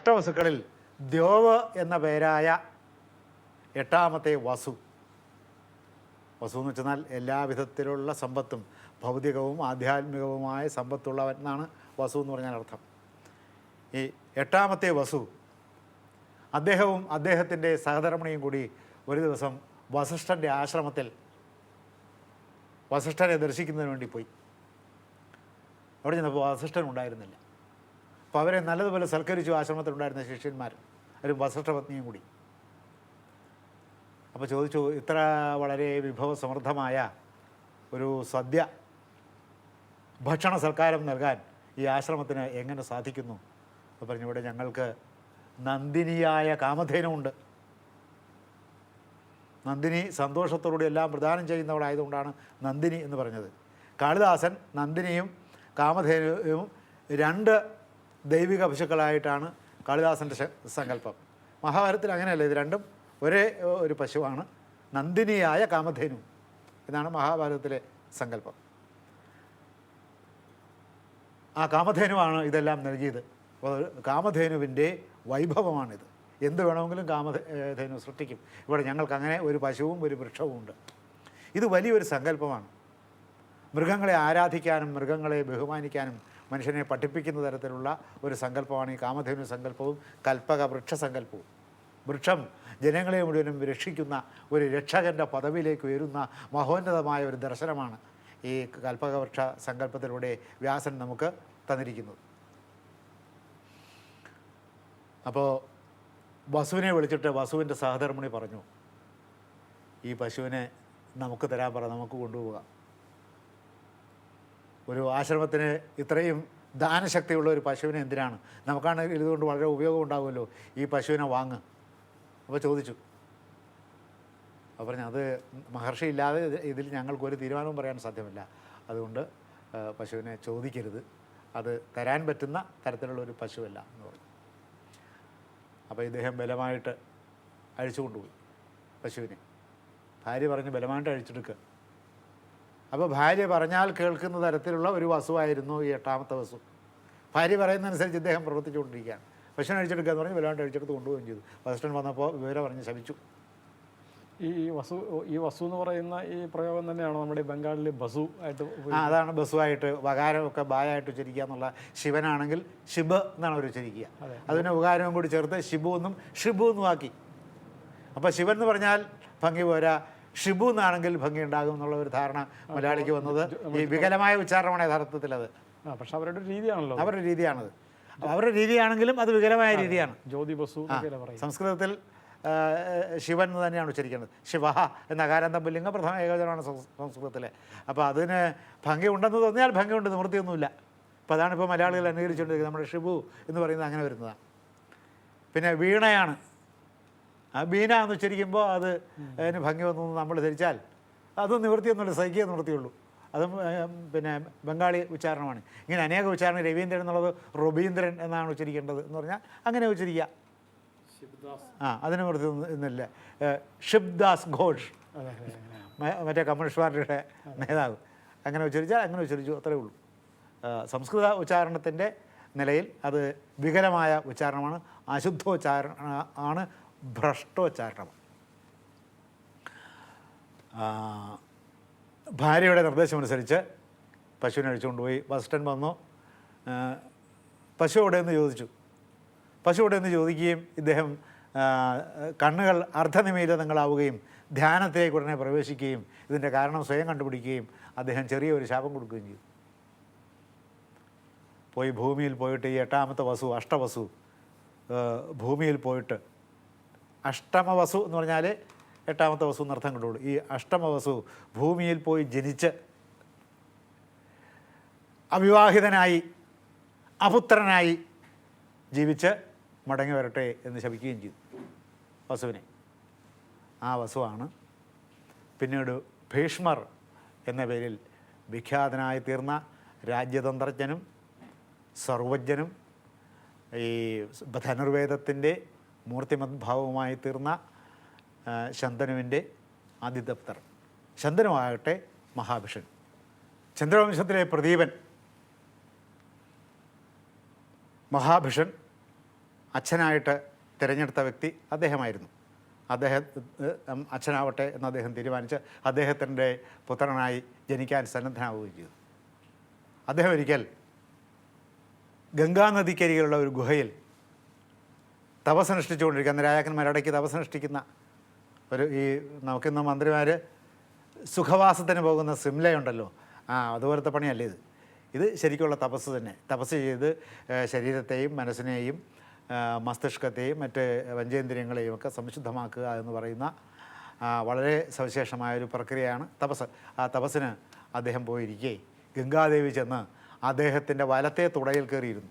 അഷ്ടവസുക്കളിൽ ദ്യോവ് എന്ന പേരായ എട്ടാമത്തെ വസു. വസു എന്ന് വെച്ചാൽ എല്ലാവിധത്തിലുള്ള സമ്പത്തും ഭൗതികവും ആധ്യാത്മികവുമായ സമ്പത്തുള്ളവൻ എന്നാണ് വസു എന്ന് പറഞ്ഞാൽ അർത്ഥം. ഈ എട്ടാമത്തെ വസു അദ്ദേഹവും അദ്ദേഹത്തിന്റെ സഹധർമ്മിണിയും കൂടി ഒരു ദിവസം വസിഷ്ഠന്റെ ആശ്രമത്തിൽ വസിഷ്ഠനെ ദർശിക്കുന്നതിന് വേണ്ടി പോയി. അവിടെ ചെന്നപ്പോൾ വസിഷ്ഠൻ ഉണ്ടായിരുന്നില്ല. അപ്പോൾ അവരെ നല്ലതുപോലെ സൽക്കരിച്ചു ആശ്രമത്തിലുണ്ടായിരുന്ന ശിഷ്യന്മാർ ഒരു വസിഷ്ഠപത്നിയും കൂടി. അപ്പോൾ ചോദിച്ചു ഇത്ര വളരെ വിഭവസമൃദ്ധമായ ഒരു സദ്യ ഭക്ഷണ സൽക്കാരം നൽകാൻ ഈ ആശ്രമത്തിന് എങ്ങനെ സാധിക്കുന്നു? അപ്പോൾ പറഞ്ഞു ഇവിടെ ഞങ്ങൾക്ക് നന്ദിനിയായ കാമധേനുണ്ട് നന്ദിനി സന്തോഷത്തോടുകൂടി എല്ലാം പ്രദാനം ചെയ്യുന്നവളായതുകൊണ്ടാണ് നന്ദിനി എന്ന് പറഞ്ഞത്. കാളിദാസൻ നന്ദിനിയും കാമധേനുവും രണ്ട് ദൈവിക പശുക്കളായിട്ടാണ് കാളിദാസന്റെ സങ്കല്പം. മഹാഭാരതത്തിൽ അങ്ങനെയല്ല ഇത് രണ്ടും ഒരേ ഒരു പശുവാണ്. നന്ദിനിയായ കാമധേനു എന്നാണ് മഹാഭാരതത്തിലെ സങ്കല്പം. ആ കാമധേനുവാണ് ഇതെല്ലാം നൽകിയത്. കാമധേനുവിന്റെ വൈഭവമാണിത്. എന്ത് വേണമെങ്കിലും കാമധേനു സൃഷ്ടിക്കും. ഇവിടെ ഞങ്ങൾക്ക് അങ്ങനെ ഒരു പശുവും ഒരു വൃക്ഷവും ഉണ്ട്. ഇത് വലിയൊരു സങ്കല്പമാണ്. മൃഗങ്ങളെ ആരാധിക്കാനും മൃഗങ്ങളെ ബഹുമാനിക്കാനും മനുഷ്യനെ പഠിപ്പിക്കുന്ന തരത്തിലുള്ള ഒരു സങ്കല്പമാണ് ഈ കാമധേനു സങ്കല്പവും കൽപ്പക വൃക്ഷസങ്കല്പവും വൃക്ഷം ജനങ്ങളെ മുഴുവനും രക്ഷിക്കുന്ന ഒരു രക്ഷകന്റെ പദവിയിലേക്ക് ഉയരുന്ന മഹോന്നതമായ ഒരു ദർശനമാണ് ഈ കൽപ്പകവൃക്ഷ സങ്കല്പത്തിലൂടെ വ്യാസൻ നമുക്ക് തന്നിരിക്കുന്നത്. അപ്പോൾ വസുവിനെ വിളിച്ചിട്ട് വസുവിന്റെ സഹധർമ്മിണി പറഞ്ഞു ഈ പശുവിനെ നമുക്ക് തരാൻ പറ നമുക്ക് കൊണ്ടുപോകാം. ഒരു ആശ്രമത്തിന് ഇത്രയും ദാനശക്തിയുള്ള ഒരു പശുവിനെ എന്തിനാണ്? നമുക്കാണ് ഇതുകൊണ്ട് വളരെ ഉപയോഗം ഉണ്ടാകുമല്ലോ ഈ പശുവിനെ വാങ്ങ്. അപ്പോൾ ചോദിച്ചു. അപ്പോൾ പറഞ്ഞു അത് മഹർഷി ഇല്ലാതെ ഇത് ഇതിൽ ഞങ്ങൾക്ക് ഒരു തീരുമാനവും പറയാൻ സാധ്യമല്ല. അതുകൊണ്ട് പശുവിനെ ചോദിക്കരുത്. അത് തരാൻ പറ്റുന്ന തരത്തിലുള്ള ഒരു പശുവല്ല. എന്ന് പറഞ്ഞു. അപ്പോൾ ഇദ്ദേഹം ബലമായിട്ട് അഴിച്ചു കൊണ്ടുപോയി പശുവിനെ. ഭാര്യ പറഞ്ഞ് ബലമായിട്ട് അഴിച്ചെടുക്കുക അപ്പോൾ ഭാര്യ പറഞ്ഞാൽ കേൾക്കുന്ന തരത്തിലുള്ള ഒരു വസുവായിരുന്നു ഈ എട്ടാമത്തെ വസു. ഭാര്യ പറയുന്നതനുസരിച്ച് ഇദ്ദേഹം പ്രവർത്തിച്ചുകൊണ്ടിരിക്കുകയാണ്. ഭക്ഷണം അഴിച്ചെടുക്കുക എന്ന് പറഞ്ഞ് വല്ലാണ്ട് അഴിച്ചെടുത്ത് കൊണ്ടുപോവുകയും ചെയ്തു. വസിഷ്ഠൻ വന്നപ്പോൾ വിവരം പറഞ്ഞ് ശമിച്ചു. ഈ വസു ഈ വസു എന്ന് പറയുന്ന ഈ പ്രയോഗം തന്നെയാണ് നമ്മുടെ ബംഗാളിലെ ബംഗാളിൽ ബസു ആയിട്ട് ആ അതാണ് ബസുവായിട്ട് വകാരമൊക്കെ ബായായിട്ട് ഉച്ചരിക്കുക എന്നുള്ള ശിവനാണെങ്കിൽ ശിബ് എന്നാണ് അവർ ഉച്ചരിക്കുക. അതിന് ഉപകാരവും കൂടി ചേർത്ത് ഷിബു എന്നും ഷിബു എന്നും ആക്കി. അപ്പോൾ ശിവൻ എന്ന് പറഞ്ഞാൽ ഭംഗി പോരാ ഷിബു എന്നാണെങ്കിൽ ഭംഗി ഉണ്ടാകും എന്നുള്ള ഒരു ധാരണ മലയാളിക്ക് വന്നത്. ഈ വികലമായ ഉച്ചാരണമാണ് യഥാർത്ഥത്തിൽ അത് പക്ഷെ അവരുടെ രീതിയാണല്ലോ അവരുടെ രീതിയാണത്. അവരുടെ രീതിയാണെങ്കിലും അത് വികലമായ രീതിയാണ്. ജ്യോതി ബസു സംസ്കൃതത്തിൽ ശിവൻ എന്ന് തന്നെയാണ് ഉച്ചരിക്കുന്നത്. ശിവ എന്ന അകാരന്തം പുല്ലിംഗ പ്രഥമ ഏകോചനമാണ് സംസ്കൃതത്തിലെ. അപ്പോൾ അതിന് ഭംഗിയുണ്ടെന്ന് തോന്നിയാൽ ഭംഗിയുണ്ട് നിവൃത്തിയൊന്നുമില്ല. അപ്പോൾ അതാണ് ഇപ്പോൾ മലയാളികൾ അനുകരിച്ചുകൊണ്ടിരിക്കുന്നത് നമ്മുടെ ഷിബു എന്ന് പറയുന്നത് അങ്ങനെ വരുന്നതാണ്. പിന്നെ വീണയാണ്. വീണ എന്ന് ഉച്ചരിക്കുമ്പോൾ അത് അതിന് ഭംഗി വന്നു നമ്മൾ ധരിച്ചാൽ അത് നിവൃത്തിയൊന്നുമില്ല സഹിക്കുക നിവൃത്തിയുള്ളൂ. അതും പിന്നെ ബംഗാളി ഉച്ചാരണമാണ്. ഇങ്ങനെ അനേക ഉച്ചാരണം രവീന്ദ്രൻ എന്നുള്ളത് റൊബീന്ദ്രൻ എന്നാണ് ഉച്ചരിക്കേണ്ടത് എന്ന് പറഞ്ഞാൽ അങ്ങനെ ഉച്ചരിക്കുക. ആ അതിന് വൃത്തി ഇന്നില്ല ഷിബ്ദാസ് ഘോഷ്. മറ്റേ കമ്മ്യൂണിസ്റ്റ് പാർട്ടിയുടെ നേതാവ്. അങ്ങനെ ഉച്ചരിച്ചാൽ അങ്ങനെ ഉച്ചരിച്ചു അത്രേ ഉള്ളൂ. സംസ്കൃത ഉച്ചാരണത്തിന്റെ നിലയിൽ അത് വികലമായ ഉച്ചാരണമാണ് അശുദ്ധോച്ചാരണ ആണ് ഭ്രഷ്ടോച്ചാരണം. ആ, ഭാര്യയുടെ നിർദ്ദേശമനുസരിച്ച് പശുവിനെ അഴിച്ചുകൊണ്ടുപോയി. സ്റ്റാൻഡ് വന്നു. പശു എവിടെയെന്ന് ചോദിച്ചു. പശു എവിടെയെന്ന് ചോദിക്കുകയും ഇദ്ദേഹം കണ്ണുകൾ അർദ്ധനിമീലിതങ്ങളാവുകയും ധ്യാനത്തിലേക്ക് ഉടനെ പ്രവേശിക്കുകയും ഇതിന്റെ കാരണം സ്വയം കണ്ടുപിടിക്കുകയും അദ്ദേഹം ചെറിയൊരു ശാപം കൊടുക്കുകയും ചെയ്തു. പോയി ഭൂമിയിൽ പോയിട്ട് ഈ എട്ടാമത്തെ വസു അഷ്ടവസു ഭൂമിയിൽ പോയിട്ട് അഷ്ടമവസു എന്ന് പറഞ്ഞാൽ എട്ടാമത്തെ വസു എന്നർത്ഥം കണ്ടുള്ളൂ ഈ അഷ്ടമവസു ഭൂമിയിൽ പോയി ജനിച്ച് അവിവാഹിതനായി അപുത്രനായി ജീവിച്ച് മടങ്ങി വരട്ടെ എന്ന് ശപിക്കുകയും ചെയ്തു വസുവിനെ. ആ വസുവാണ് പിന്നീട് ഭീഷ്മർ എന്ന പേരിൽ വിഖ്യാതനായി തീർന്ന രാജ്യതന്ത്രജ്ഞനും സർവജ്ഞനും ഈ ധനുർവേദത്തിന്റെ മൂർത്തിമദ്ഭാവമായി തീർന്ന ശന്തനുവിന്റെ ആദിദപ്തർ ശന്തനുമാകട്ടെ മഹാഭിഷൻ. ചന്ദ്രവംശത്തിലെ പ്രദീപൻ മഹാഭിഷൻ അച്ഛനായിട്ട് തിരഞ്ഞെടുത്ത വ്യക്തി അദ്ദേഹമായിരുന്നു. അദ്ദേഹം അച്ഛനാവട്ടെ എന്ന് അദ്ദേഹം തീരുമാനിച്ച് അദ്ദേഹത്തിന്റെ പുത്രനായി ജനിക്കാൻ സന്നദ്ധനാവുകയും ചെയ്തു. അദ്ദേഹം ഒരിക്കൽ ഗംഗാനദിക്കരികളുള്ള ഒരു ഗുഹയിൽ തപസ്സനുഷ്ഠിച്ചുകൊണ്ടിരിക്കുന്ന രാജാക്കന്മാരിടയ്ക്ക് തപസ്സനുഷ്ഠിക്കുന്ന ഒരു ഈ നമുക്കിന്ന് മന്ത്രിമാർ സുഖവാസത്തിന് പോകുന്ന സിംലയുണ്ടല്ലോ. ആ അതുപോലത്തെ പണിയല്ല ഇത്? ഇത് ശരിക്കുള്ള തപസ് തന്നെ. തപസ് ചെയ്ത് ശരീരത്തെയും മനസ്സിനെയും മസ്തിഷ്കത്തെയും മറ്റ് പഞ്ചേന്ദ്രിയങ്ങളെയും ഒക്കെ സംശുദ്ധമാക്കുക എന്ന് പറയുന്ന വളരെ സവിശേഷമായ ഒരു പ്രക്രിയയാണ് തപസ്. ആ തപസ്സിന് അദ്ദേഹം പോയിരിക്കേ. ഗംഗാദേവി ചെന്ന് അദ്ദേഹത്തിന്റെ വലത്തെ തുടയിൽ കയറിയിരുന്നു.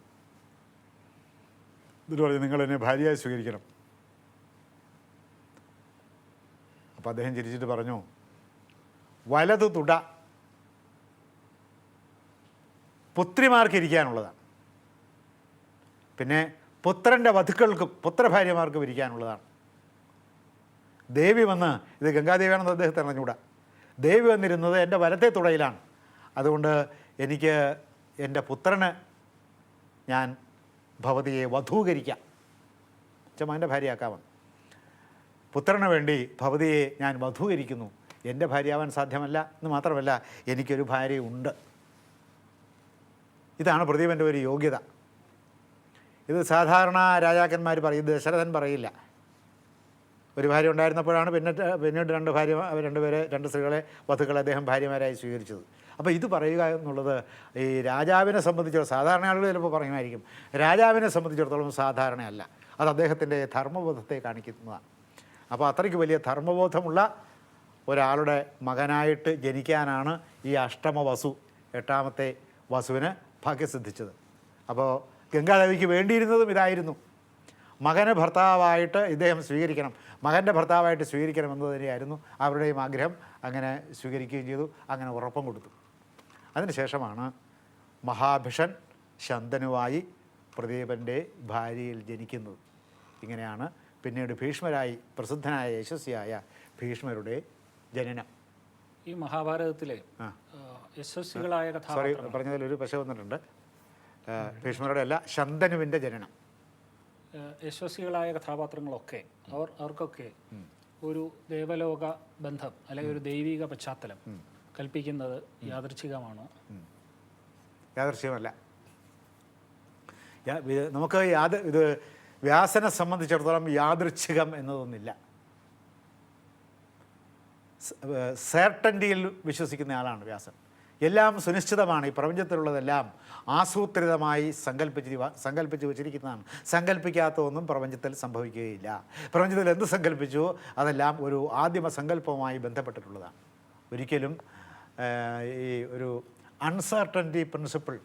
എന്നിട്ട് പറഞ്ഞു നിങ്ങൾ എന്നെ ഭാര്യയായി സ്വീകരിക്കണം. അപ്പോൾ അദ്ദേഹം ചിരിച്ചിട്ട് പറഞ്ഞു വലത് തുട. പുത്രിമാർക്ക് ഇരിക്കാനുള്ളതാണ്. പിന്നെ പുത്രന്റെ വധുക്കൾക്കും പുത്രഭാര്യമാർക്കും ഇരിക്കാനുള്ളതാണ്. ദേവി വന്ന് ഇത് ഗംഗാദേവിയാണെന്ന് അദ്ദേഹത്തെ അറിഞ്ഞുകൂടാ. ദേവി വന്നിരുന്നത് എന്റെ വലത്തെ തുടയിലാണ്. അതുകൊണ്ട് എനിക്ക് എന്റെ പുത്രന് ഞാൻ ഭവതിയെ വധൂകരിക്കാം. ഭാര്യ ഭാര്യയാക്കാമെന്ന് പുത്രന് വേണ്ടി ഭവതിയെ ഞാൻ വധൂകരിക്കുന്നു. എന്റെ ഭാര്യയാവാൻ സാധ്യമല്ല എന്ന് മാത്രമല്ല എനിക്കൊരു ഭാര്യയുണ്ട്. ഇതാണ് പ്രദീപന്റെ ഒരു യോഗ്യത. ഇത് സാധാരണ രാജാക്കന്മാർ പറയും ദശരഥൻ പറയില്ല. ഒരു ഭാര്യ ഉണ്ടായിരുന്നപ്പോഴാണ് പിന്നെ പിന്നീട് രണ്ട് ഭാര്യ രണ്ടുപേരെ രണ്ട് സ്ത്രീകളെ വധുക്കളെ അദ്ദേഹം ഭാര്യമാരായി സ്വീകരിച്ചത്. അപ്പോൾ ഇത് പറയുക എന്നുള്ളത് ഈ രാജാവിനെ സംബന്ധിച്ചിടത്തോളം സാധാരണ ആളുകൾ ചിലപ്പോൾ പറയുമായിരിക്കും രാജാവിനെ സംബന്ധിച്ചിടത്തോളം സാധാരണയല്ല. അത് അദ്ദേഹത്തിന്റെ ധർമ്മബോധത്തെ കാണിക്കുന്നതാണ്. അപ്പോൾ അത്രയ്ക്ക് വലിയ ധർമ്മബോധമുള്ള ഒരാളുടെ മകനായിട്ട് ജനിക്കാനാണ് ഈ അഷ്ടമ വസു എട്ടാമത്തെ വസുവിന് ഭാഗ്യം സിദ്ധിച്ചത്. അപ്പോൾ ഗംഗാദേവിക്ക് വേണ്ടിയിരുന്നതും ഇതായിരുന്നു. മകനെ ഭർത്താവായിട്ട് ഇദ്ദേഹം സ്വീകരിക്കണം. മകന്റെ ഭർത്താവായിട്ട് സ്വീകരിക്കണം എന്നത് തന്നെയായിരുന്നു അവരുടെയും ആഗ്രഹം. അങ്ങനെ സ്വീകരിക്കുകയും ചെയ്തു. അങ്ങനെ ഉറപ്പം കൊടുത്തു. അതിനുശേഷമാണ് മഹാഭിഷൻ ശന്തനുവായി പ്രദീപന്റെ ഭാര്യയിൽ ജനിക്കുന്നത്. ഇങ്ങനെയാണ് പിന്നീട് ഭീഷ്മരായി പ്രസിദ്ധനായ യശസ്വിയായ ഭീഷ്മരുടെ ജനനം. ഈ മഹാഭാരതത്തിലെ യശസ്വികളായ സോറി പറഞ്ഞതിൽ ഒരു പശ വന്നിട്ടുണ്ട്. ഭീഷ്മരുടെ അല്ല ശന്തനുവിന്റെ ജനനം. യശസ്വികളായ കഥാപാത്രങ്ങളൊക്കെ അവർ അവർക്കൊക്കെ ഒരു ദേവലോക ബന്ധം അല്ലെങ്കിൽ ഒരു ദൈവിക പശ്ചാത്തലം. കൽപ്പിക്കുന്നത് യാദൃച്ഛികമാണോ. യാദൃശ്യമല്ല നമുക്ക് യാദ ഇത് വ്യാസനെ സംബന്ധിച്ചിടത്തോളം യാദൃച്ഛികം എന്നതൊന്നില്ല. സേർട്ടന്റിയിൽ വിശ്വസിക്കുന്ന ആളാണ് വ്യാസൻ. എല്ലാം സുനിശ്ചിതമാണ്. ഈ പ്രപഞ്ചത്തിലുള്ളതെല്ലാം ആസൂത്രിതമായി സങ്കല്പിച്ച് വെച്ചിരിക്കുന്നതാണ് സങ്കല്പിച്ച് വച്ചിരിക്കുന്നതാണ്. സങ്കല്പിക്കാത്തതൊന്നും പ്രപഞ്ചത്തിൽ സംഭവിക്കുകയില്ല. പ്രപഞ്ചത്തിൽ എന്ത് സങ്കല്പിച്ചു അതെല്ലാം ഒരു ആദിമ സങ്കല്പവുമായി ബന്ധപ്പെട്ടിട്ടുള്ളതാണ്. ഒരിക്കലും ഈ ഒരു അൺസർട്ടന്റി പ്രിൻസിപ്പിൾ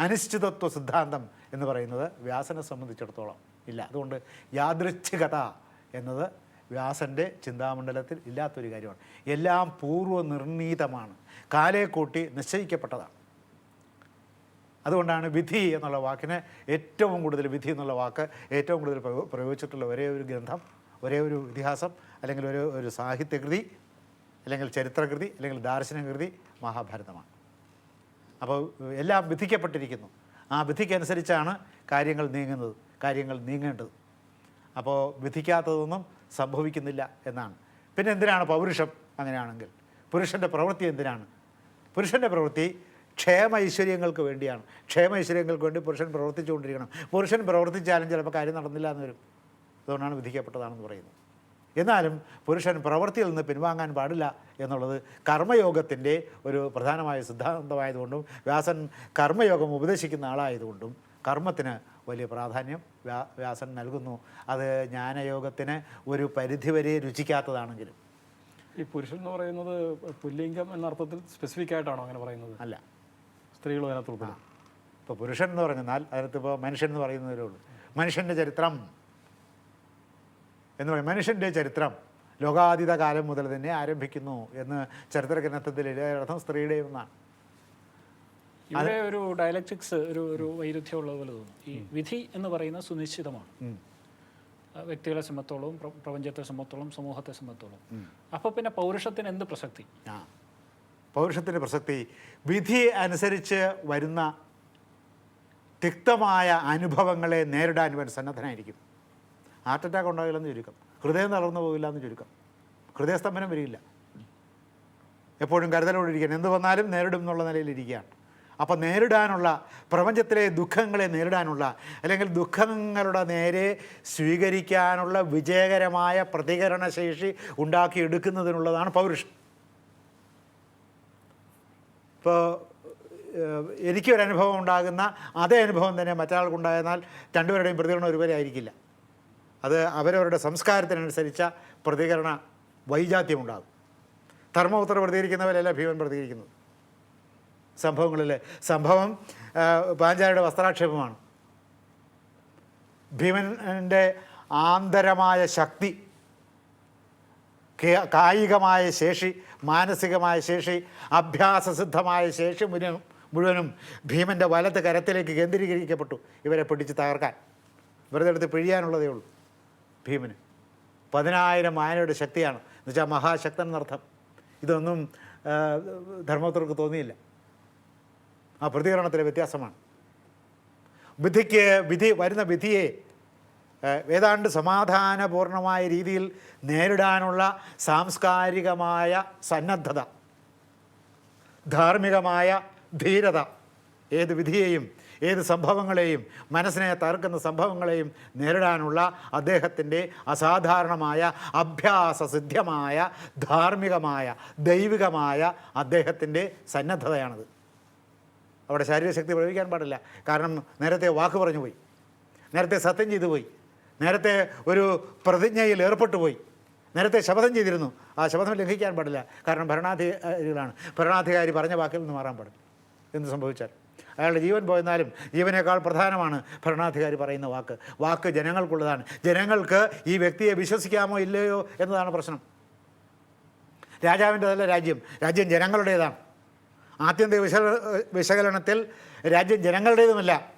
അനിശ്ചിതത്വ സിദ്ധാന്തം എന്ന് പറയുന്നത് വ്യാസനെ സംബന്ധിച്ചിടത്തോളം ഇല്ല. അതുകൊണ്ട് യാദൃച്ഛികത എന്നത് വ്യാസന്റെ ചിന്താമണ്ഡലത്തിൽ ഇല്ലാത്തൊരു കാര്യമാണ്. എല്ലാം പൂർവനിർണീതമാണ് കാലേ കൂട്ടി നിശ്ചയിക്കപ്പെട്ടതാണ്. അതുകൊണ്ടാണ് വിധി എന്നുള്ള വാക്കിന് ഏറ്റവും കൂടുതൽ വിധി എന്നുള്ള വാക്ക് ഏറ്റവും കൂടുതൽ പ്രയോ- പ്രയോഗിച്ചിട്ടുള്ള ഒരേ ഒരു ഗ്രന്ഥം ഒരേ ഒരു ഇതിഹാസം അല്ലെങ്കിൽ ഒരു ഒരു സാഹിത്യകൃതി അല്ലെങ്കിൽ ചരിത്രകൃതി അല്ലെങ്കിൽ ദാർശനികൃതി മഹാഭാരതമാണ്. അപ്പോൾ എല്ലാം വിധിക്കപ്പെട്ടിരിക്കുന്നു. ആ വിധിക്കനുസരിച്ചാണ് കാര്യങ്ങൾ നീങ്ങുന്നത് കാര്യങ്ങൾ നീങ്ങേണ്ടത്. അപ്പോൾ വിധിക്കാത്തതൊന്നും സംഭവിക്കുന്നില്ല എന്നാണ്. പിന്നെ എന്തിനാണ് പൗരുഷം അങ്ങനെയാണെങ്കിൽ? പുരുഷന്റെ പ്രവൃത്തി എന്തിനാണ്? പുരുഷന്റെ പ്രവൃത്തി ക്ഷേമ ഐശ്വര്യങ്ങൾക്ക് വേണ്ടിയാണ്. ക്ഷേമ ഐശ്വര്യങ്ങൾക്ക് വേണ്ടി പുരുഷൻ പ്രവർത്തിച്ചുകൊണ്ടിരിക്കണം. പുരുഷൻ പ്രവർത്തിച്ചാലും ചിലപ്പോൾ കാര്യം നടന്നില്ല എന്ന് വരും. അതുകൊണ്ടാണ് വിധിക്കപ്പെട്ടതാണെന്ന് പറയുന്നത്. എന്നാലും പുരുഷൻ പ്രവൃത്തിയിൽ നിന്ന് പിൻവാങ്ങാൻ പാടില്ല എന്നുള്ളത് കർമ്മയോഗത്തിന്റെ ഒരു പ്രധാനമായ സിദ്ധാന്തമായതുകൊണ്ടും വ്യാസൻ കർമ്മയോഗം ഉപദേശിക്കുന്ന ആളായതുകൊണ്ടും കർമ്മത്തിന് വലിയ പ്രാധാന്യം വ്യാ വ്യാസൻ നൽകുന്നു. അത് ജ്ഞാനയോഗത്തിന് ഒരു പരിധിവരെ രുചിക്കാത്തതാണെങ്കിലും. ഈ പുരുഷൻ എന്ന് പറയുന്നത് പുല്ലിംഗം എന്ന അർത്ഥത്തിൽ സ്പെസിഫിക് ആയിട്ടാണോ അങ്ങനെ പറയുന്നത്? അല്ല. സ്ത്രീകളും അതിനകത്ത് ഉൾപ്പെടും. ഇപ്പോൾ പുരുഷൻ എന്ന് പറഞ്ഞാൽ അതിനകത്ത് ഇപ്പോൾ മനുഷ്യൻ എന്ന് പറയുന്നതേ ഉള്ളൂ. മനുഷ്യന്റെ ചരിത്രം. എന്ന് പറയും. മനുഷ്യന്റെ ചരിത്രം ലോകാതീത കാലം മുതൽ തന്നെ ആരംഭിക്കുന്നു എന്ന് ചരിത്ര ഗ്രന്ഥത്തിൽ അർത്ഥം സ്ത്രീയുടെ എന്നാണ് ഇവിടെ ഒരു ഡയലക്റ്റിക്സ് ഒരു ഒരു വൈരുദ്ധ്യമുള്ളത് പോലെ തോന്നുന്നു ഈ വിധി എന്ന് പറയുന്നത് സുനിശ്ചിതമാണ്. വ്യക്തികളെ സംബന്ധിച്ചോളം പ്രപഞ്ചത്തെ സംബന്ധിച്ചോളം സമൂഹത്തെ സംബന്ധിച്ചോളം. അപ്പോൾ പിന്നെ പൗരുഷത്തിന് എന്ത് പ്രസക്തി? പൗരുഷത്തിന്റെ പൗരുഷത്തിന്റെ പ്രസക്തി. വിധി അനുസരിച്ച് വരുന്ന തിക്തമായ അനുഭവങ്ങളെ നേരിടാൻ ഇവൻ സന്നദ്ധനായിരിക്കും. ഹാർട്ട് അറ്റാക്ക് ഉണ്ടാകില്ലെന്ന് ചുരുക്കം. ഹൃദയം തളർന്നു പോകില്ല എന്ന് ചുരുക്കം. ഹൃദയസ്തംഭനം വരില്ല എപ്പോഴും കരുതലോടിരിക്കാൻ എന്ത് വന്നാലും നേരിടും എന്നുള്ള നിലയിൽ ഇരിക്കുകയാണ്. അപ്പം നേരിടാനുള്ള പ്രപഞ്ചത്തിലെ ദുഃഖങ്ങളെ നേരിടാനുള്ള അല്ലെങ്കിൽ ദുഃഖങ്ങളുടെ നേരെ സ്വീകരിക്കാനുള്ള വിജയകരമായ പ്രതികരണശേഷി ഉണ്ടാക്കിയെടുക്കുന്നതിനുള്ളതാണ് പൗരുഷം. ഇപ്പോൾ എനിക്കൊരനുഭവം ഉണ്ടാകുന്ന അതേ അനുഭവം തന്നെ മറ്റൊരാൾക്കുണ്ടായിരുന്നാൽ രണ്ടുപേരുടെയും പ്രതികരണം ഒരുപോലെ ആയിരിക്കില്ല. അത് അവരവരുടെ സംസ്കാരത്തിനനുസരിച്ച പ്രതികരണ വൈജാത്യമുണ്ടാകും. ധർമ്മപുത്ര പ്രതികരിക്കുന്നവരല്ല ഭീമൻ പ്രതികരിക്കുന്നത്. സംഭവങ്ങളിൽ സംഭവം പാഞ്ചാലിയുടെ വസ്ത്രാക്ഷേപമാണ്. ഭീമന്റെ ആന്തരമായ ശക്തി കായികമായ ശേഷി മാനസികമായ ശേഷി അഭ്യാസസിദ്ധമായ ശേഷി മുഴുവനും മുഴുവനും ഭീമന്റെ വലത്ത് കരത്തിലേക്ക് കേന്ദ്രീകരിക്കപ്പെട്ടു ഇവരെ പിടിച്ച് തകർക്കാൻ. വെറുതെ എടുത്ത് പിഴിയാനുള്ളതേ ഉള്ളൂ. ഭീമന്. പതിനായിരം ആനയുടെ ശക്തിയാണ്. എന്നുവെച്ചാൽ മഹാശക്തൻ എന്നർത്ഥം. ഇതൊന്നും ധർമ്മത്തോർക്ക് തോന്നിയില്ല. ആ പ്രതികരണത്തിലെ വ്യത്യാസമാണ്. വിധിക്ക് വിധി വരുന്ന വിധിയെ ഏതാണ്ട് സമാധാനപൂർണമായ രീതിയിൽ നേരിടാനുള്ള സാംസ്കാരികമായ സന്നദ്ധത ധാർമ്മികമായ ധീരത ഏത് വിധിയെയും ഏത് സംഭവങ്ങളെയും മനസ്സിനെ തകർക്കുന്ന സംഭവങ്ങളെയും നേരിടാനുള്ള അദ്ദേഹത്തിന്റെ അസാധാരണമായ അഭ്യാസസിദ്ധ്യമായ ധാർമ്മികമായ ദൈവികമായ അദ്ദേഹത്തിന്റെ സന്നദ്ധതയാണത്. അവിടെ ശാരീരിക ശക്തി പ്രയോഗിക്കാൻ പാടില്ല. കാരണം നേരത്തെ വാക്ക് പറഞ്ഞു പോയി. നേരത്തെ സത്യം ചെയ്തു പോയി. നേരത്തെ ഒരു പ്രതിജ്ഞയിൽ ഏർപ്പെട്ടു പോയി. നേരത്തെ ശപഥം ചെയ്തിരുന്നു. ആ ശപഥം ലംഘിക്കാൻ പാടില്ല. കാരണം ഭരണാധികാരികളാണ് ഭരണാധികാരി പറഞ്ഞ വാക്കിൽ നിന്ന് മാറാൻ പാടില്ല. എന്ത് സംഭവിച്ചാൽ അയാളുടെ ജീവൻ പോയെന്നാലും ജീവനേക്കാൾ പ്രധാനമാണ് ഭരണാധികാരി പറയുന്ന വാക്ക്. വാക്ക് ജനങ്ങൾക്കുള്ളതാണ്. ജനങ്ങൾക്ക് ഈ വ്യക്തിയെ വിശ്വസിക്കാമോ ഇല്ലയോ എന്നതാണ് പ്രശ്നം. രാജാവിന്റെതല്ല രാജ്യം. രാജ്യം ജനങ്ങളുടേതാണ്. ആത്യന്തിക വിശ വിശകലനത്തിൽ രാജ്യം ജനങ്ങളുടേതുമല്ല.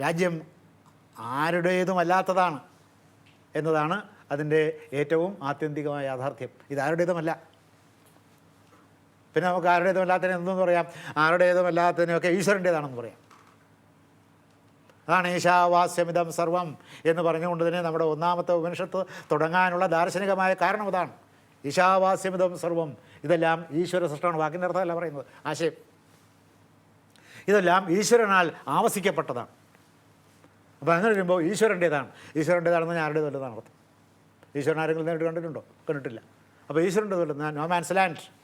രാജ്യം ആരുടേതുമല്ലാത്തതാണ് എന്നതാണ് അതിന്റെ ഏറ്റവും ആത്യന്തികമായ യാഥാർത്ഥ്യം. ഇതാരുടേതുമല്ല. പിന്നെ നമുക്ക് ആരുടേതുമല്ലാത്തതിനെ എന്തെന്ന് പറയാം. ആരുടേതുമല്ലാത്തതിനെയൊക്കെ ഈശ്വരന്റേതാണെന്ന് പറയാം. അതാണ് ഈശാവാസ്യമിതം സർവം എന്ന് പറഞ്ഞുകൊണ്ട് തന്നെ നമ്മുടെ ഒന്നാമത്തെ ഉപനിഷത്ത് തുടങ്ങാനുള്ള ദാർശനികമായ കാരണം അതാണ്. ഈശാവാസ്യമിതം സർവം. ഇതെല്ലാം ഈശ്വര സൃഷ്ടമാണ് വാക്കിന്റെ അർത്ഥമല്ല പറയുന്നത്. ആശയം. ഇതെല്ലാം ഈശ്വരനാൽ ആവസിക്കപ്പെട്ടതാണ്. അപ്പോൾ അങ്ങനെ വരുമ്പോൾ ഈശ്വരന്റേതാണ്. ഈശ്വരന്റേതാണെന്ന് ഞാൻ ആരുടേതല്ലെന്നാണ് അർത്ഥം ഈശ്വരൻ ആരെങ്കിലും നേരിട്ട് കണ്ടിട്ടുണ്ടോ? കണ്ടിട്ടില്ല. അപ്പോൾ ഈശ്വരന്റേതല്ല നോ മാൻസ് ലാൻഡ്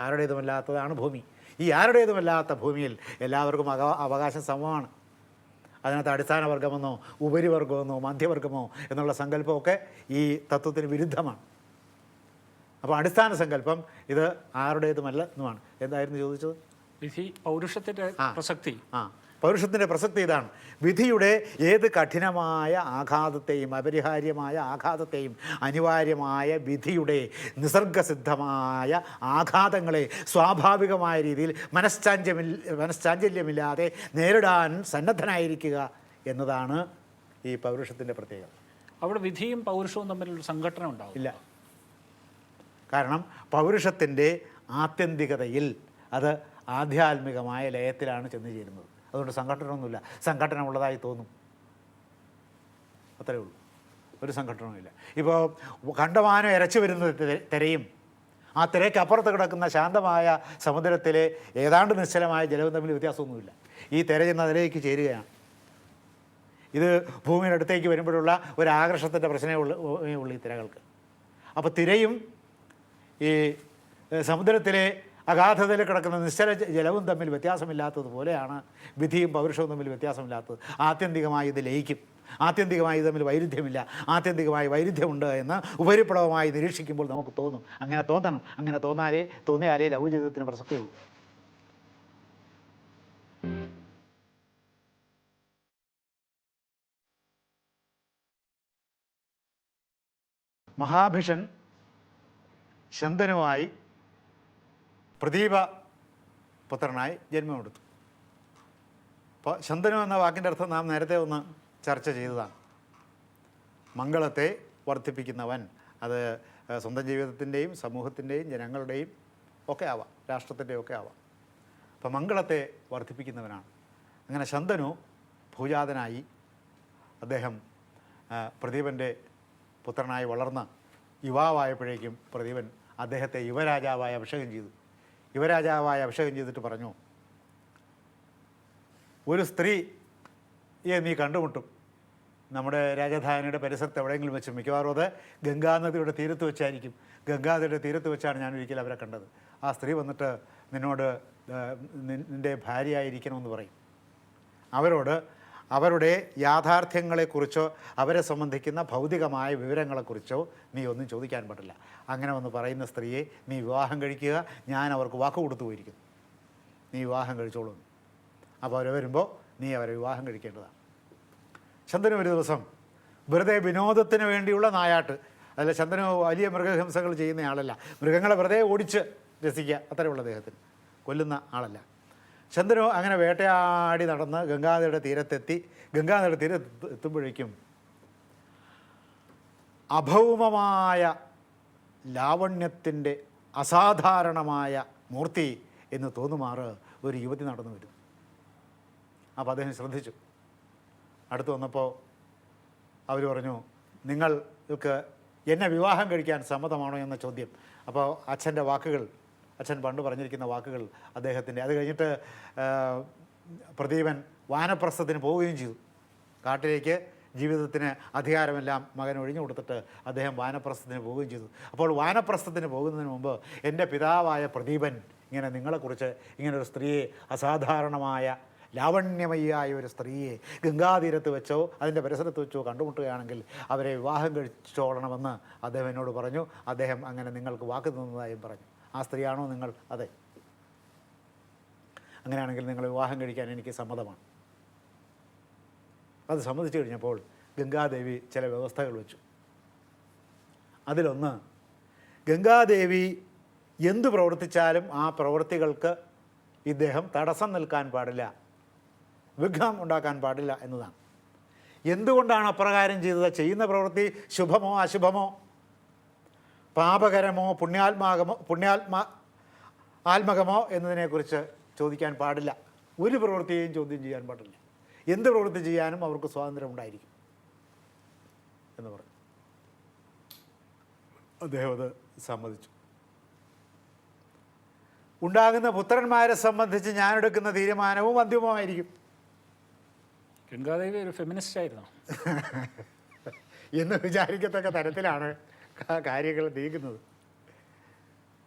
ആരുടേതുമല്ലാത്തതാണ് ഭൂമി. ഈ ആരുടേതുമല്ലാത്ത ഭൂമിയിൽ എല്ലാവർക്കും അക അവകാശം സമമാണ്. അതിനകത്ത് അടിസ്ഥാന വർഗമെന്നോ ഉപരിവർഗമെന്നോ മധ്യവർഗമോ എന്നുള്ള സങ്കല്പമൊക്കെ ഈ തത്വത്തിന് വിരുദ്ധമാണ്. അപ്പോൾ അടിസ്ഥാന സങ്കല്പം ഇത് ആരുടേതുമല്ല എന്നുമാണ്. എന്തായിരുന്നു ചോദിച്ചത്? ആ. പ്രസക്തി. ആ. പൗരുഷത്തിന്റെ പ്രസക്തി ഇതാണ്. വിധിയുടെ ഏത് കഠിനമായ ആഘാതത്തെയും അപരിഹാര്യമായ ആഘാതത്തെയും അനിവാര്യമായ വിധിയുടെ നിസർഗസിദ്ധമായ ആഘാതങ്ങളെ സ്വാഭാവികമായ രീതിയിൽ മനഃശാഞ്ചമിൽ മനഃശാഞ്ചല്യമില്ലാതെ നേരിടാൻ സന്നദ്ധനായിരിക്കുക എന്നതാണ് ഈ പൗരുഷത്തിന്റെ പ്രത്യേകത. അവിടെ വിധിയും പൗരുഷവും തമ്മിലുള്ള സംഘടന ഉണ്ടാവും ഇല്ല. കാരണം പൗരുഷത്തിന്റെ ആത്യന്തികതയിൽ അത് ആധ്യാത്മികമായ ലയത്തിലാണ് ചെന്ന് ചേരുന്നത്. അതുകൊണ്ട് സംഘടനയൊന്നുമില്ല സംഘടന ഉള്ളതായി തോന്നും. അത്രയേ ഉള്ളൂ. ഒരു സംഘടനയുമില്ല ഇപ്പോൾ കണ്ടമാനം ഇരച്ചു വരുന്ന തിരയും. ആ തിരയ്ക്ക് അപ്പുറത്ത് കിടക്കുന്ന ശാന്തമായ സമുദ്രത്തിലെ ഏതാണ്ട് നിശ്ചലമായ ജലവും തമ്മിൽ വ്യത്യാസമൊന്നുമില്ല. ഈ തിര ചെന്ന് അതിലേക്ക് ചേരുകയാണ്. ഇത് ഭൂമിയുടെ അടുത്തേക്ക് വരുമ്പോഴുള്ള ഒരു ആകർഷണത്തിന്റെ പ്രശ്നമേ ഉള്ളൂ ഈ തിരകൾക്ക്. അപ്പോൾ തിരയും ഈ സമുദ്രത്തിലെ അഗാധതയിൽ കിടക്കുന്ന നിശ്ചല ജലവും തമ്മിൽ വ്യത്യാസമില്ലാത്തതുപോലെയാണ് വിധിയും പൗരുഷവും തമ്മിൽ വ്യത്യാസമില്ലാത്തത്. ആത്യന്തികമായി ഇത് ലയിക്കും. ആത്യന്തികമായി തമ്മിൽ വൈരുദ്ധ്യമില്ല. ആത്യന്തികമായി വൈരുദ്ധ്യമുണ്ട് എന്ന് ഉപരിപ്ലവമായി നിരീക്ഷിക്കുമ്പോൾ നമുക്ക് തോന്നും. അങ്ങനെ തോന്നണം. അങ്ങനെ തോന്നാലേ തോന്നിയാലേ ലഘുജീവിതത്തിന് പ്രസക്തിയുള്ളൂ. മഹാഭിഷൻ ശന്തനുമായി പ്രദീപ പുത്രനായി ജന്മമെടുത്തു അപ്പോൾ ശന്തനു എന്ന വാക്കിന്റെ അർത്ഥം നാം നേരത്തെ ഒന്ന് ചർച്ച ചെയ്തതാണ്. മംഗളത്തെ വർദ്ധിപ്പിക്കുന്നവൻ. അത് സ്വന്തം ജീവിതത്തിന്റെയും സമൂഹത്തിന്റെയും ജനങ്ങളുടെയും ഒക്കെ ആവാം രാഷ്ട്രത്തിന്റെയും ഒക്കെ ആവാം. അപ്പോൾ മംഗളത്തെ വർദ്ധിപ്പിക്കുന്നവനാണ്. അങ്ങനെ ശന്തനു ഭൂജാതനായി അദ്ദേഹം പ്രദീപന്റെ പുത്രനായി വളർന്ന് യുവാവായപ്പോഴേക്കും പ്രദീപൻ അദ്ദേഹത്തെ യുവരാജാവായി അഭിഷേകം ചെയ്തു. യുവരാജാവായി അഭിഷേകം ചെയ്തിട്ട് പറഞ്ഞു ഒരു സ്ത്രീയെ നീ കണ്ടുമുട്ടും. നമ്മുടെ രാജധാനിയുടെ പരിസരത്ത് എവിടെയെങ്കിലും വെച്ച് മിക്കവാറും അത് ഗംഗാനദിയുടെ തീരത്ത് വെച്ചായിരിക്കും. ഗംഗാനദിയുടെ തീരത്ത് വെച്ചാണ് ഞാൻ ഒരിക്കലും അവരെ കണ്ടത്. ആ സ്ത്രീ വന്നിട്ട് നിന്നോട് നിന്റെ ഭാര്യയായിരിക്കണമെന്ന് പറയും. അവരോട് അവരുടെ യാഥാർത്ഥ്യങ്ങളെക്കുറിച്ചോ അവരെ സംബന്ധിക്കുന്ന ഭൗതികമായ വിവരങ്ങളെക്കുറിച്ചോ നീ ഒന്നും ചോദിക്കാൻ പറ്റില്ല അങ്ങനെ വന്ന് പറയുന്ന സ്ത്രീയെ നീ വിവാഹം കഴിക്കുക ഞാൻ അവർക്ക് വാക്ക് കൊടുത്തു പോയിരിക്കുന്നു. നീ വിവാഹം കഴിച്ചോളൂ. അപ്പോൾ അവർ വരുമ്പോൾ നീ അവരെ വിവാഹം കഴിക്കേണ്ടതാണ്. ചന്ദന ഒരു ദിവസം വെറുതെ വിനോദത്തിന് വേണ്ടിയുള്ള നായാട്ട് അതിൽ ചന്ദന വലിയ മൃഗഹിംസകൾ ചെയ്യുന്ന ആളല്ല. മൃഗങ്ങളെ വെറുതെ ഓടിച്ച് രസിക്കുക അത്രയുള്ള അദ്ദേഹത്തിന്. കൊല്ലുന്ന ആളല്ല. ചന്ദനു അങ്ങനെ വേട്ടയാടി നടന്ന് ഗംഗാനദിയുടെ തീരത്തെത്തി. ഗംഗാനദിയുടെ തീരത്ത് എത്തുമ്പോഴേക്കും അഭൗമമായ ലാവണ്യത്തിന്റെ അസാധാരണമായ മൂർത്തി എന്ന് തോന്നുമാറ് ഒരു യുവതി നടന്നു വരും. അപ്പോൾ അദ്ദേഹം ശ്രദ്ധിച്ചു. അടുത്ത് വന്നപ്പോൾ അവർ പറഞ്ഞു നിങ്ങൾക്ക് എന്നെ വിവാഹം കഴിക്കാൻ സമ്മതമാണോ? എന്ന ചോദ്യം. അപ്പോൾ അച്ഛന്റെ വാക്കുകൾ അച്ഛൻ പണ്ട് പറഞ്ഞിരിക്കുന്ന വാക്കുകൾ അദ്ദേഹത്തിന്റെ. അത് കഴിഞ്ഞിട്ട് പ്രദീപൻ വാനപ്രസ്ഥത്തിന് പോവുകയും ചെയ്തു. കാട്ടിലേക്ക് ജീവിതത്തിന് അധികാരമെല്ലാം മകൻ ഒഴിഞ്ഞു കൊടുത്തിട്ട് അദ്ദേഹം വാനപ്രസ്ഥത്തിന് പോവുകയും ചെയ്തു. അപ്പോൾ വാനപ്രസ്ഥത്തിന് പോകുന്നതിന് മുമ്പ് എന്റെ പിതാവായ പ്രദീപൻ ഇങ്ങനെ നിങ്ങളെക്കുറിച്ച് ഇങ്ങനെ ഒരു സ്ത്രീയെ അസാധാരണമായ ലാവണ്യമയ്യായ ഒരു സ്ത്രീയെ ഗംഗാതീരത്ത് വെച്ചോ അതിന്റെ പരിസരത്ത് വെച്ചോ കണ്ടുമുട്ടുകയാണെങ്കിൽ അവരെ വിവാഹം കഴിച്ചോളണമെന്ന് അദ്ദേഹം എന്നോട് പറഞ്ഞു. അദ്ദേഹം അങ്ങനെ നിങ്ങൾക്ക് വാക്ക് തന്നതായും പറഞ്ഞു. ആ സ്ത്രീയാണോ നിങ്ങൾ? അതെ. അങ്ങനെയാണെങ്കിൽ നിങ്ങൾ വിവാഹം കഴിക്കാൻ എനിക്ക് സമ്മതമാണ്. അത് സമ്മതിച്ചു കഴിഞ്ഞപ്പോൾ ഗംഗാദേവി ചില വ്യവസ്ഥകൾ വെച്ചു. അതിലൊന്ന് ഗംഗാദേവി എന്തു പ്രവർത്തിച്ചാലും ആ പ്രവൃത്തികൾക്ക് ഇദ്ദേഹം തടസ്സം നിൽക്കാൻ പാടില്ല വിഘ്നം ഉണ്ടാക്കാൻ പാടില്ല എന്നതാണ്. എന്തുകൊണ്ടാണ് അപ്രകാരം ചെയ്തത്? ചെയ്യുന്ന പ്രവൃത്തി ശുഭമോ അശുഭമോ? പാപകരമോ പുണ്യാത്മാകമോ പുണ്യാത്മാ ആത്മകമോ എന്നതിനെക്കുറിച്ച് ചോദിക്കാൻ പാടില്ല. ഒരു പ്രവൃത്തിയെയും ചോദ്യം ചെയ്യാൻ പാടില്ല. എന്ത് പ്രവൃത്തി ചെയ്യാനും അവർക്ക് സ്വാതന്ത്ര്യം ഉണ്ടായിരിക്കും എന്ന് പറഞ്ഞു. അദ്ദേഹം അത് സമ്മതിച്ചു. ഉണ്ടാകുന്ന പുത്രന്മാരെ സംബന്ധിച്ച് ഞാൻ എടുക്കുന്ന തീരുമാനവും അന്തിമമായിരിക്കും. ഗംഗാദേവി ഒരു ഫെമിനിസ്റ്റ് ആയിരുന്നു. എന്ന് വിചാരിക്കത്തക്ക തരത്തിലാണ് കാര്യങ്ങൾ നീങ്ങുന്നത്.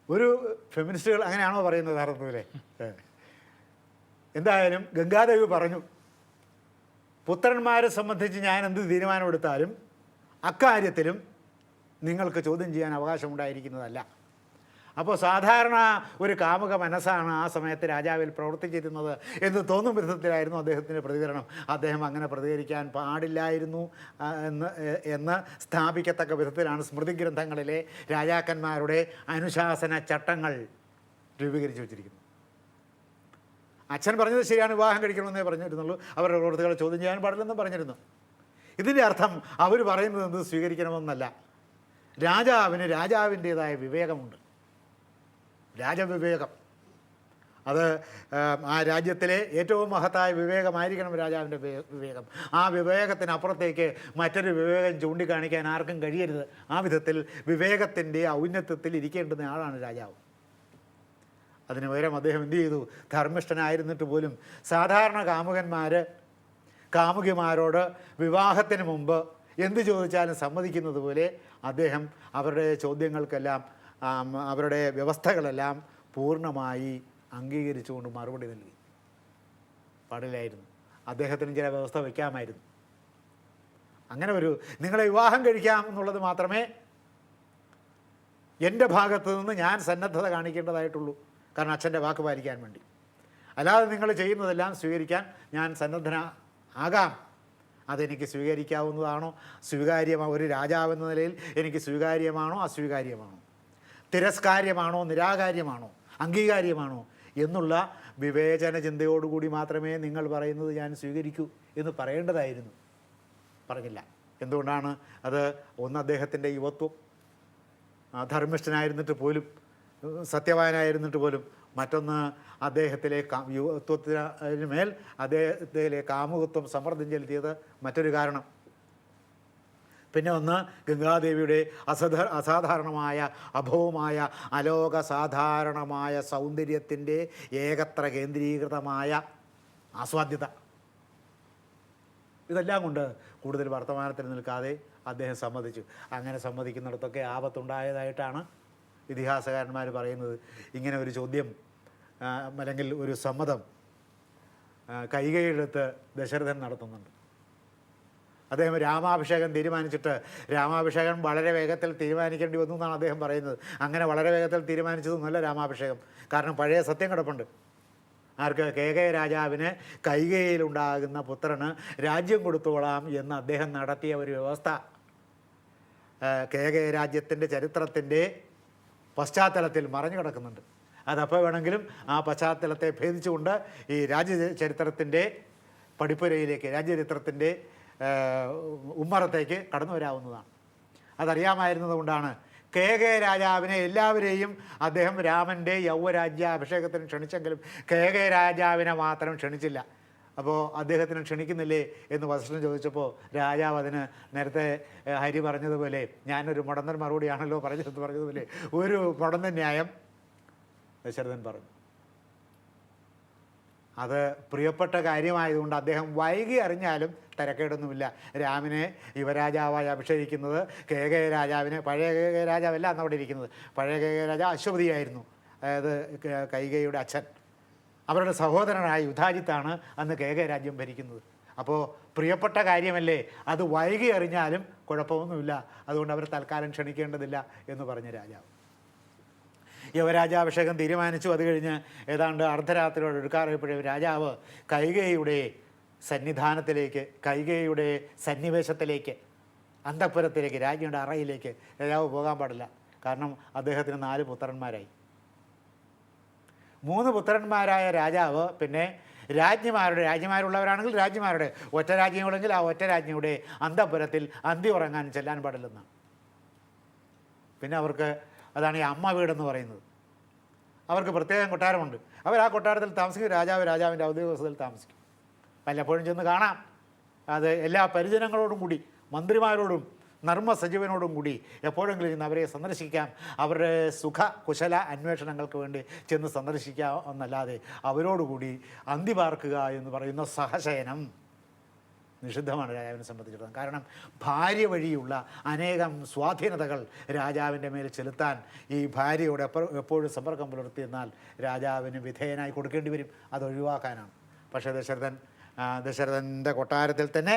ഒരു ഫെമിനിസ്റ്റുകൾ അങ്ങനെയാണോ പറയുന്നത് യഥാർത്ഥത്തിലെ? എന്തായാലും ഗംഗാദേവി പറഞ്ഞു പുത്രന്മാരെ സംബന്ധിച്ച് ഞാൻ എന്ത് തീരുമാനമെടുത്താലും അക്കാര്യത്തിലും നിങ്ങൾക്ക് ചോദ്യം ചെയ്യാൻ അവകാശമുണ്ടായിരിക്കുന്നതല്ല. അപ്പോൾ സാധാരണ ഒരു കാമുക മനസ്സാണ് ആ സമയത്ത് രാജാവിൽ പ്രവർത്തിച്ചിരുന്നത് എന്ന് തോന്നും വിധത്തിലായിരുന്നു അദ്ദേഹത്തിന്റെ പ്രതികരണം. അദ്ദേഹം അങ്ങനെ പ്രതികരിക്കാൻ പാടില്ലായിരുന്നു എന്ന് എന്ന് സ്ഥാപിക്കത്തക്ക വിധത്തിലാണ് സ്മൃതി ഗ്രന്ഥങ്ങളിലെ രാജാക്കന്മാരുടെ അനുശാസന ചട്ടങ്ങൾ രൂപീകരിച്ചു വച്ചിരിക്കുന്നത്. അച്ഛൻ പറഞ്ഞത് ശരിയാണ് വിവാഹം കഴിക്കണമെന്നേ പറഞ്ഞിരുന്നുള്ളൂ. അവരുടെ പ്രവൃത്തികളെ ചോദ്യം ചെയ്യാൻ പാടില്ലെന്നും പറഞ്ഞിരുന്നു. ഇതിന്റെ അർത്ഥം അവർ പറയുന്നത് എന്ത്? സ്വീകരിക്കണമെന്നല്ല. രാജാവിന് രാജാവിന്റേതായ വിവേകമുണ്ട്. രാജവിവേകം. അത് ആ, രാജ്യത്തിലെ ഏറ്റവും മഹത്തായ വിവേകമായിരിക്കണം രാജാവിന്റെ വിവേകം. ആ വിവേകത്തിനപ്പുറത്തേക്ക് മറ്റൊരു വിവേകം ചൂണ്ടിക്കാണിക്കാൻ ആർക്കും കഴിയരുത്. ആ വിധത്തിൽ വിവേകത്തിന്റെ ഔന്നത്യത്തിൽ ഇരിക്കേണ്ടുന്ന ആളാണ് രാജാവ്. അതിന് പകരം അദ്ദേഹം എന്ത് ചെയ്തു? ധർമ്മിഷ്ഠനായിരുന്നിട്ട് പോലും സാധാരണ കാമുകന്മാർ കാമുകിമാരോട് വിവാഹത്തിന് മുമ്പ് എന്ത് ചോദിച്ചാലും സമ്മതിക്കുന്നത് പോലെ അദ്ദേഹം അവരുടെ ചോദ്യങ്ങൾക്കെല്ലാം അവരുടെ വ്യവസ്ഥകളെല്ലാം പൂർണമായി അംഗീകരിച്ചുകൊണ്ട് മറുപടി നൽകി. പാടില്ലായിരുന്നു. അദ്ദേഹത്തിന് ചില വ്യവസ്ഥ വയ്ക്കാമായിരുന്നു അങ്ങനെ ഒരു നിങ്ങളെ വിവാഹം കഴിക്കാം എന്നുള്ളത് മാത്രമേ എന്റെ ഭാഗത്ത് നിന്ന് ഞാൻ സന്നദ്ധത കാണിക്കേണ്ടതായിട്ടുള്ളൂ. കാരണം അച്ഛന്റെ വാക്ക് പാലിക്കാൻ വേണ്ടി. അല്ലാതെ നിങ്ങൾ ചെയ്യുന്നതെല്ലാം സ്വീകരിക്കാൻ ഞാൻ സന്നദ്ധന ആകാം. അതെനിക്ക് സ്വീകരിക്കാവുന്നതാണോ? സ്വീകാര്യമാ? ഒരു രാജാവെന്ന നിലയിൽ എനിക്ക് സ്വീകാര്യമാണോ? അസ്വീകാര്യമാണോ? തിരസ്കാര്യമാണോ നിരാകാര്യമാണോ അംഗീകാര്യമാണോ എന്നുള്ള വിവേചന ചിന്തയോടുകൂടി മാത്രമേ നിങ്ങൾ പറയുന്നത് ഞാൻ സ്വീകരിക്കൂ എന്ന് പറയേണ്ടതായിരുന്നു. പറഞ്ഞില്ല. എന്തുകൊണ്ടാണ് അത്? ഒന്ന് അദ്ദേഹത്തിന്റെ യുവത്വം. ധർമ്മിഷ്ഠനായിരുന്നിട്ട് പോലും സത്യവാനായിരുന്നിട്ട് പോലും മറ്റൊന്ന് അദ്ദേഹത്തിലെ യുവത്വത്തിന് മേൽ അദ്ദേഹത്തിലെ കാമുകത്വം സമ്മർദ്ദം ചെലുത്തിയത് മറ്റൊരു കാരണം. പിന്നെ ഒന്ന് ഗംഗാദേവിയുടെ അസധ അസാധാരണമായ അഭവമായ അലോക സാധാരണമായ സൗന്ദര്യത്തിന്റെ ഏകത്ര കേന്ദ്രീകൃതമായ ആസ്വാദ്യത. ഇതെല്ലാം കൊണ്ട് കൂടുതൽ വർത്തമാനത്തിൽ നിൽക്കാതെ അദ്ദേഹം സമ്മതിച്ചു. അങ്ങനെ സമ്മതിക്കുന്നിടത്തൊക്കെ ആപത്തുണ്ടായതായിട്ടാണ് ഇതിഹാസകാരന്മാർ പറയുന്നത്. ഇങ്ങനെ ഒരു ചോദ്യം അല്ലെങ്കിൽ ഒരു സമ്മതം കൈകൈയെടുത്ത് ദശരഥൻ നടത്തുന്നുണ്ട്. അദ്ദേഹം രാമാഭിഷേകം തീരുമാനിച്ചിട്ട് രാമാഭിഷേകം വളരെ വേഗത്തിൽ തീരുമാനിക്കേണ്ടി വന്നു എന്നാണ് അദ്ദേഹം പറയുന്നത്. അങ്ങനെ വളരെ വേഗത്തിൽ തീരുമാനിച്ചതൊന്നുമല്ല രാമാഭിഷേകം. കാരണം പഴയ സത്യം കിടപ്പുണ്ട് ആർക്ക്? കെ കെ രാജാവിന് കൈകയിലുണ്ടാകുന്ന പുത്രന് രാജ്യം കൊടുത്തോളാം എന്ന് അദ്ദേഹം നടത്തിയ ഒരു വ്യവസ്ഥ. കെ കെ രാജ്യത്തിന്റെ ചരിത്രത്തിന്റെ പശ്ചാത്തലത്തിൽ മറഞ്ഞു കിടക്കുന്നുണ്ട്. അതപ്പോൾ വേണമെങ്കിലും ആ പശ്ചാത്തലത്തെ ഭേദിച്ചുകൊണ്ട് ഈ രാജ്യ ചരിത്രത്തിന്റെ പഠിപ്പുരയിലേക്ക് രാജ്യചരിത്രത്തിന്റെ ഉമ്മറത്തേക്ക് കടന്നു വരാവുന്നതാണ്. അതറിയാമായിരുന്നത് കൊണ്ടാണ് കെ കെ രാജാവിനെ എല്ലാവരെയും അദ്ദേഹം രാമന്റെ യൗവരാജ്യ അഭിഷേകത്തിന് ക്ഷണിച്ചെങ്കിലും കെ കെ രാജാവിനെ മാത്രം ക്ഷണിച്ചില്ല. അപ്പോൾ അദ്ദേഹത്തിന് ക്ഷണിക്കുന്നില്ലേ എന്ന് വസിഷ്ഠൻ ചോദിച്ചപ്പോൾ രാജാവ് അതിന് നേരത്തെ ഹരി പറഞ്ഞതുപോലെ ഞാനൊരു മുടന്തൻ മറുപടിയാണല്ലോ പറഞ്ഞതെന്ന് പറഞ്ഞതുപോലെ ഒരു മുടന്തൻ ന്യായം ദശരഥൻ പറഞ്ഞു. അത് പ്രിയപ്പെട്ട കാര്യമായതുകൊണ്ട് അദ്ദേഹം വൈകി അറിഞ്ഞാലും തിരക്കേടൊന്നുമില്ല. രാമനെ യുവരാജാവായി അഭിഷേകിക്കുന്നത് കെ. കെ. രാജാവിനെ പഴയ കെ. കെ. രാജാവല്ല അന്ന് അവിടെ ഇരിക്കുന്നത്. പഴയ കെ. കെ. രാജാവ് അശ്വതിയായിരുന്നു. അതായത് കൈകയുടെ അച്ഛൻ. അവരുടെ സഹോദരനായ യുധാജിത്താണ് അന്ന് കെ. കെ. രാജ്യം ഭരിക്കുന്നത്. അപ്പോൾ പ്രിയപ്പെട്ട കാര്യമല്ലേ? അത് വൈകി അറിഞ്ഞാലും കുഴപ്പമൊന്നുമില്ല. അതുകൊണ്ട് അവർ തൽക്കാലം ക്ഷണിക്കേണ്ടതില്ല എന്ന് പറഞ്ഞ രാജാവ്. യുവരാജാഭിഷേകം തീരുമാനിച്ചു. അത് കഴിഞ്ഞ് ഏതാണ്ട് അർദ്ധരാത്രിയോട് എടുക്കാറിയപ്പോഴും രാജാവ് കൈകയുടെ സന്നിധാനത്തിലേക്ക് കൈകയുടെ സന്നിവേശത്തിലേക്ക് അന്തപ്പുരത്തിലേക്ക് രാജ്ഞിയുടെ അറയിലേക്ക് രാജാവ് പോകാൻ പാടില്ല. കാരണം അദ്ദേഹത്തിന് നാല് പുത്രന്മാരായി. മൂന്ന് പുത്രന്മാരായ രാജാവ് പിന്നെ രാജ്ഞിമാരുടെ രാജ്ഞിമാരുള്ളവരാണെങ്കിൽ രാജ്ഞിമാരുടെ ഒറ്റ രാജ്യങ്ങളെങ്കിൽ ആ ഒറ്റ രാജ്ഞിയുടെ അന്തപുരത്തിൽ അന്തി ഉറങ്ങാൻ ചെല്ലാൻ പാടില്ലെന്നാണ്. പിന്നെ അവർക്ക് അതാണ് ഈ അമ്മ വീടെന്ന് പറയുന്നത്. അവർക്ക് പ്രത്യേകം കൊട്ടാരമുണ്ട്. അവർ ആ കൊട്ടാരത്തിൽ താമസിക്കും. രാജാവ് രാജാവിന്റെ ഔദ്യോഗിക വസതിയിൽ താമസിക്കും. വല്ലപ്പോഴും ചെന്ന് കാണാം. അത് എല്ലാ പരിജനങ്ങളോടും കൂടി മന്ത്രിമാരോടും നർമ്മ സജീവനോടും കൂടി എപ്പോഴെങ്കിലും ചെന്ന് അവരെ സന്ദർശിക്കാം. അവരുടെ സുഖ കുശല അന്വേഷണങ്ങൾക്ക് വേണ്ടി ചെന്ന് സന്ദർശിക്കാം എന്നല്ലാതെ അവരോടുകൂടി അന്തി പാർക്കുക എന്ന് പറയുന്ന സഹശയനം. നിഷിദ്ധമാണ് രാജാവിനെ സംബന്ധിച്ചിടത്തോളം. കാരണം ഭാര്യ വഴിയുള്ള അനേകം സ്വാധീനതകൾ രാജാവിന്റെ മേൽ ചെലുത്താൻ ഈ ഭാര്യയോട് എപ്പോഴും സമ്പർക്കം പുലർത്തിയെന്നാൽ രാജാവിന് വിധേയനായി കൊടുക്കേണ്ടി വരും. അത് ഒഴിവാക്കാനാണ്. പക്ഷേ ദശരഥൻ ദശരഥന്റെ കൊട്ടാരത്തിൽ തന്നെ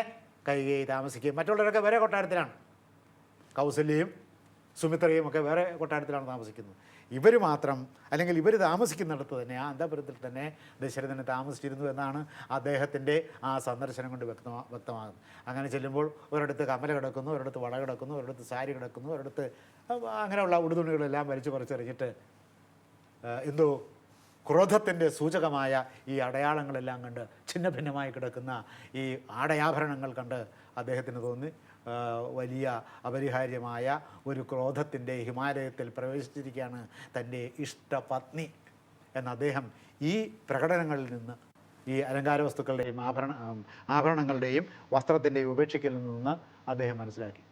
കൈകൈ താമസിക്കുകയും മറ്റുള്ളവരൊക്കെ വേറെ കൊട്ടാരത്തിലാണ്. കൗസല്യയും സുമിത്രയും ഒക്കെ വേറെ കൊട്ടാരത്തിലാണ് താമസിക്കുന്നത്. ഇവർ മാത്രം അല്ലെങ്കിൽ ഇവർ താമസിക്കുന്നിടത്ത് തന്നെ ആ അന്തപുരത്തിൽ തന്നെ ദശരഥന് താമസിച്ചിരുന്നു എന്നാണ് അദ്ദേഹത്തിന്റെ ആ സന്ദർശനം കൊണ്ട് വ്യക്തമാ വ്യക്തമാകുന്നത്. അങ്ങനെ ചെല്ലുമ്പോൾ ഒരിടത്ത് കമല കിടക്കുന്നു ഒരിടത്ത് വള കിടക്കുന്നു ഒരിടത്ത് സാരി കിടക്കുന്നു ഒരിടത്ത് അങ്ങനെയുള്ള ഉടുതുണികളെല്ലാം വലിച്ചു പറിച്ചെറിഞ്ഞിട്ട് എന്തോ ക്രോധത്തിന്റെ സൂചകമായ ഈ അടയാളങ്ങളെല്ലാം കണ്ട് ഛിന്ന ഭിന്നമായി കിടക്കുന്ന ഈ ആടയാഭരണങ്ങൾ കണ്ട് അദ്ദേഹത്തിന് തോന്നി. വലിയ അപരിഹാര്യമായ ഒരു ക്രോധത്തിന്റെ ഹിമാലയത്തിൽ പ്രവേശിച്ചിരിക്കുകയാണ് തന്റെ ഇഷ്ടപത്നി. എന്ന അദ്ദേഹം ഈ പ്രകടനങ്ങളിൽ നിന്ന് ഈ അലങ്കാര വസ്തുക്കളുടെയും ആഭരണ ആഭരണങ്ങളുടെയും വസ്ത്രത്തിന്റെയും ഉപേക്ഷിക്കലിൽ നിന്ന് അദ്ദേഹം മനസ്സിലാക്കി.